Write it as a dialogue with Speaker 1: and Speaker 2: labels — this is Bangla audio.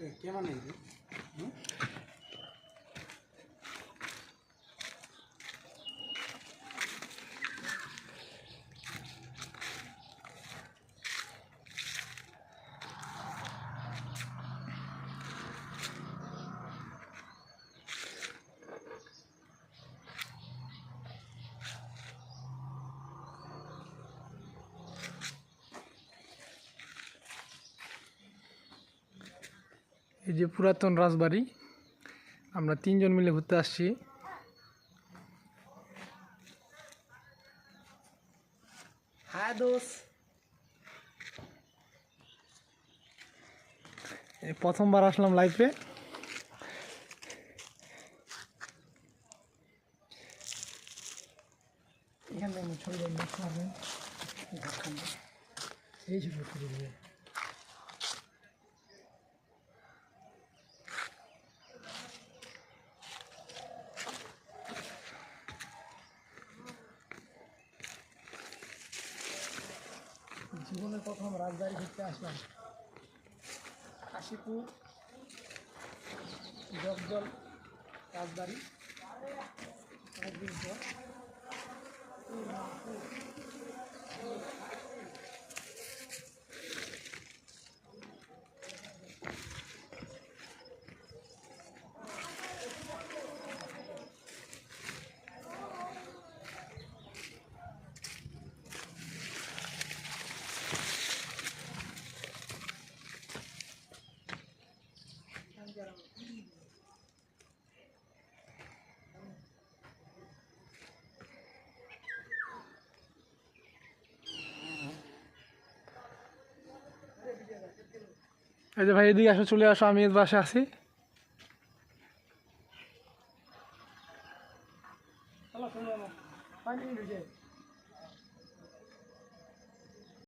Speaker 1: केमन এই যে
Speaker 2: পুরাতন রাজবাড়ি আমরা তিনজন মিলে ঘুরতে আসছি।
Speaker 1: হ্যাঁ দোষ
Speaker 2: প্রথমবার আসলাম লাইফে এখান ছবি এই ছবি জীবনের প্রথম রাজবাড়ি ঘুরতে আসলাম। কাশীপুর জগজল রাজবাড়ি। অনেকদিন এই যে ভাই এদিকে আসো চলে আসো আমি এর পাশে আছি।